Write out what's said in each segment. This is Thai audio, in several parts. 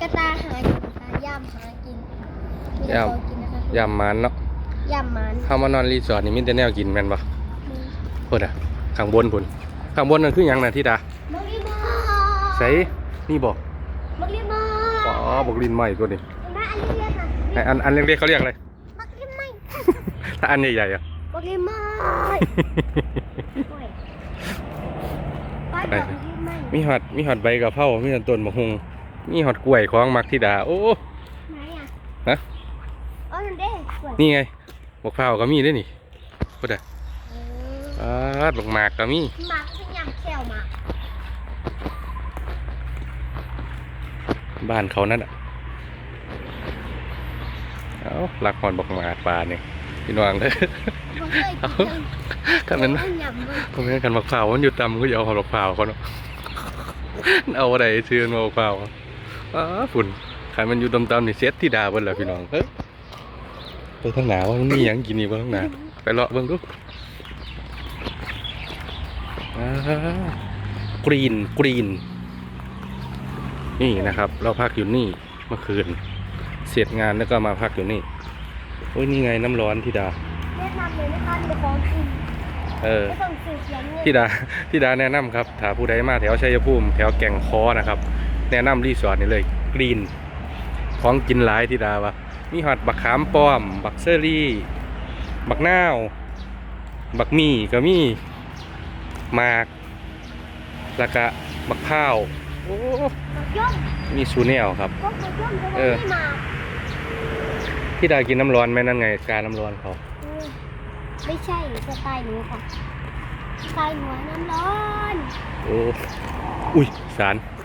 กระตาหากินค่ะย่ำหากินมีแต่ย่ำของกินนะคะยามมันเนาะย่ำมันถ้ามานอนรีสอร์ทนี่มีแต่แนวกินแม่นบ่พุ่นอะข้างบนพุ่นข้างบนนั่นคือหยังน่ะที่ดามักลิมาใส่นี่บ่มักลิมาอ๋อบอกลินใหม่ตัวนี้มาอันนี้เลยค่ะไหนอันอันเล็กๆเขาเรียกอะไร มักลิมาถ้าอันใหญ่ๆอะ มักลิมาโอ้ยบ้านไปมักลิมามีหอดมีหอดใบกะเพรามีหอดต้นมะฮุง มีหอดกล้วยของมักธิดา โอ้ไหนอะฮะอ๋อนั่นเด้สวยนี่ไงมะพร้าวก็มีด้วยนี่พุ่นอะเอออ่าดอกหมากก็มีหมักเป็นยำแควหมักบ้านเขานั่นอะเอาหลักหอนบอกหมากปลาเนี่ยพี่น้องเลยบ่เคยกินกันนั้นเอายำเบิ่งผมเห็นกันมะพร้าวมันอยู่ตำก็อย่าเอาหอมะพร้าวเขาเนาะเอาอะไรซื้อมะพร้าว อ้าฝุ่นใครมันอยู่ตำๆนี่เซตที่ดาเบิ่นแหละพี่น้องเฮ้ยไปทางหนาวมันมีหยังกินอีกบ่ทางหนาไปเลาะเบิ่งดูกรีนกรีน นี่นะครับ เราพักอยู่นี่เมื่อคืน เสร็จงานแล้วก็มาพักอยู่นี่โอ้ยนี่ไงน้ำร้อนที่ดาแนะนำเลยนะคะมีของกินเออที่ดาพี่ดาแนะนำครับถ้าผู้ใดมาแถวชัยภูมิ แถวแก่งคอนะครับ แนะนำรีสอร์ทนี่เลยกรีน ของกินหลายที่ดาวะมีหอดบักขามป้อม บักเซอรี่ บักนาว บักมี่ก็มีหมาก แล้วก็บักข้าวโอ้บักย่อมมีซูเนลครับก็บักย่อมจะเออไม่มาพี่ดากินน้ำร้อนไหมนั่นไงการน้ำร้อนเขาเออไม่ใช่สไตล์หนูค่ะสไตล์หนูน้ำร้อน โอ้ อุ้ยสารย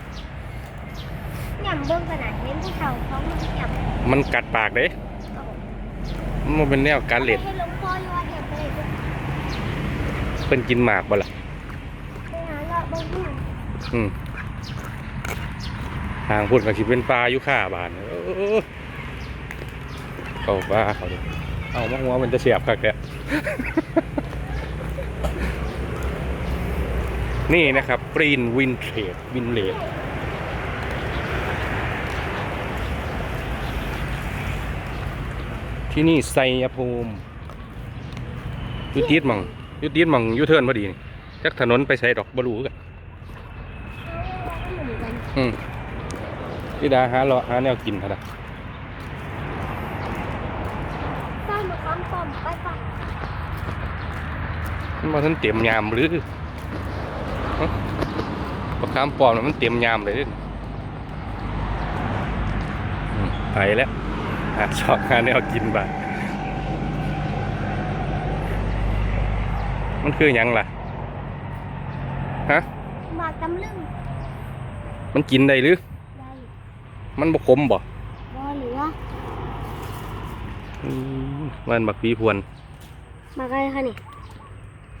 ำเบิ้งขนาดเห็นผู้เฒ่าเขามันยำมันกัดปากเด้เอามันเป็นแนวการเล็ดให้หลวงพ่ออยู่ว่าเดี๋ยวไปเลยเพิ่นกินหมากบ่ล่ะไปหาเลาะเบิ้งที่มันอืมทางพุ่นก็สิเป็นปลาอยู่ข้าบานเออเขาปลาเขาดิเอามาหัวมันจะเสียบคักแกนี่นะครับกรีนวินเทรดวินเลด ที่นี่ไซยภูมิอยุติดหมองอยุติดหมองอยูเทิร์นพอดีนี่จักถนนไปใส่ดอกบรูกันเอาเหมือนกันอืมพี่ดาหาเลาะหาแนวกินเท่าไหร่ใส่มะขามป้อมไปไปมันมาทันเต็มยามหรือฮะปลาคามปลอมน่ะมันเต็มยามเลยเด้ออืมไปแล้ว หาชอบหาแนวกินบ้างมันคือหยังล่ะ ฮะหมากตำลึงมันกินได้หรือ ได้มันบกขมบ่บ่เหลืออืมมันบักปีพวน หมากอะไรคะนี่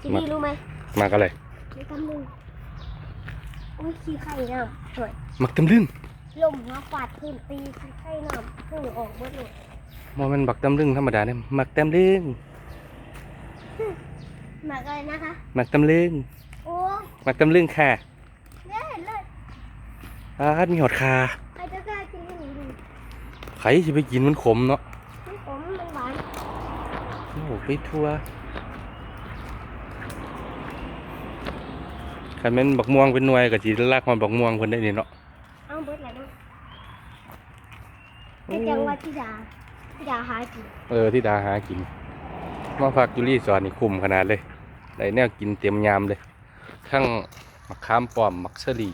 ที่หมากนี่รู้ไหมมากอะไรหมากตำลึงโอ้ยขี้ไข่น้ำสวยมักตำลึง ลมหัวฟาดพื้นตีขี้ไข่น้ำพุ่งออกหมดเลยมอมันบักตำลึงธรรมดาเนี่ยมักตำลึงหมากอะไรนะคะมักตำลึงโอ้มักตำลึงค่ะเนี่ยเห็นเลยอาดมีหอดคาใครจะกล้ากินขนมดีไข่สิไปกินมันขมเนาะมันขมมันหวานโอ้โหไปทัวคันแม่นบักม่วงเป็นหน่วยก็สิลากมาบักม่วงเพิ่นได้นี่เนาะ เอาเบิดแล้วเนาะ เป็นจังหวัดที่ดาที่ดาหากินเออที่ดาหากินมาพักอยู่รีสอร์ทนี่คุ้มขนาดเลยได้แนวกินเต็มยามเลยทั้งมักขามป้อมมักสลี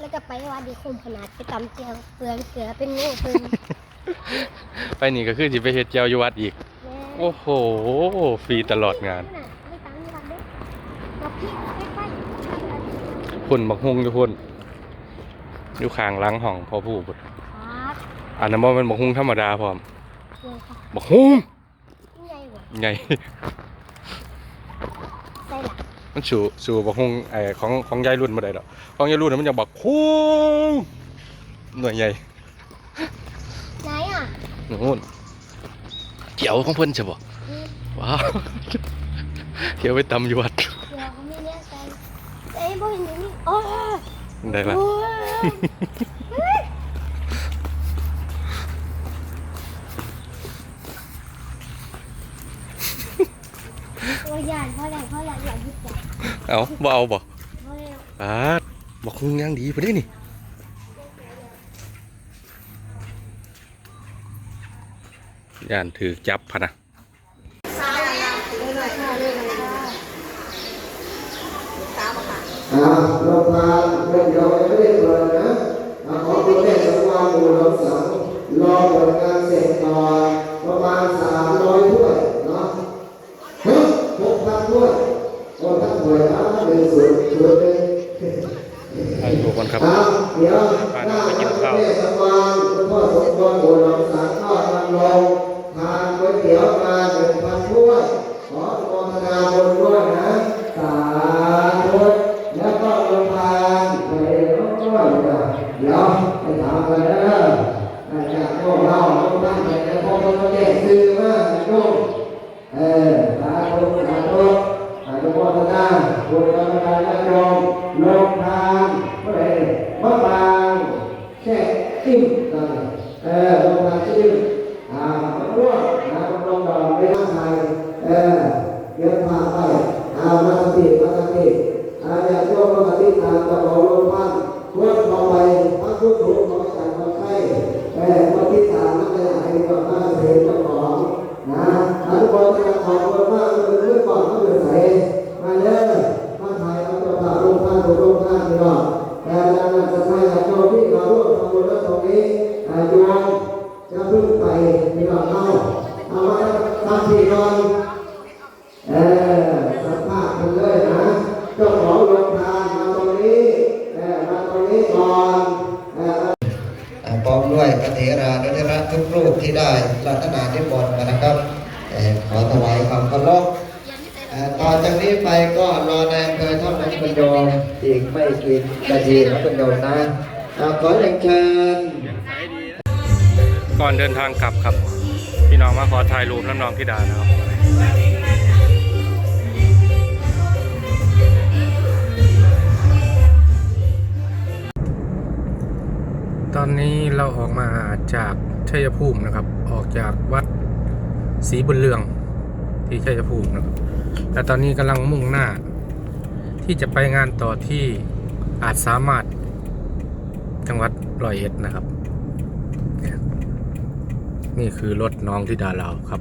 แล้วก็ไปวัดดีคมขนาดไปตำเจียวเปลืองเสือเป็นงูเป็นไปนี่ก็คือสิไปเฮ็ดเจียวอยู่วัดอีกแม่โอ้โหฟรีตลอดงานไปตามนี่วัดเด้อกับพี่ไปไปพุ่นบักฮุงอยู่พุ่นอยู่ข้างหลังห้องพ่อผู้พุ่นครับ อันนั้นบ่แมันบักฮุงธรรมดาพร้อมเจอค่ะบักฮุงนี่ไงวะใหญ่ใส่หลักมันสู่สู่บักฮุงไอ้ของของยายรุ่นบ่ได้ดอกของยายรุ่นน่ะมันจะบักฮุงหน่วยใหญ่ไหนอะนู่นเกี่ยวของเพิ่นใช่บ่อืมว้าวเกี่ยวไปตำอยู่วัดเดี๋ยวเขาไม่แน่ใจไอ้ยบ่เห็นอยู่นี่โอ้ยได้ละ โอ้ย เอาบ่เอาบ่เอาแล้วปาดบอกคงยังดีไปได้นี่ย่านถือจับพะนะเลยหน่อยค่ะ ไปดูกันครับอ่าเดี๋ยวไปหน้าไปกินข้าว โบุญกรรมการและโยมโรงทานเมื่อไร่มะปางแช่จิ้มกันเออโรงทานจิ้มอ่ามะม่วงนะมะม่วงดอกไม่ต้องใส่เออเดี๋ยวพาไปเอามาสติมาสติอาอยาโยมมาสติตามกระบอกลงพันพวกเราไปพักพุทธ จากนี้ไปก็รอในอำเภอเท่านั้นเป็นโยมอีกไม่กี่นาทีนะเป็นโยมนะอ่าขอเรียนเชิญก่อนเดินทางกลับครับ พี่น้องมาขอถ่ายรูปน้ำน้องพี่ดานะครับตอนนี้เราออกมาจากชัยภูมินะครับ ออกจากวัดศรีบุญเรืองที่ชัยภูมินะครับ แต่ตอนนี้กำลังมุ่งหน้า ที่จะไปงานต่อที่อาจสามารถจังหวัดร้อยเอ็ดนะครับ นี่คือรถน้องที่ดาเราครับ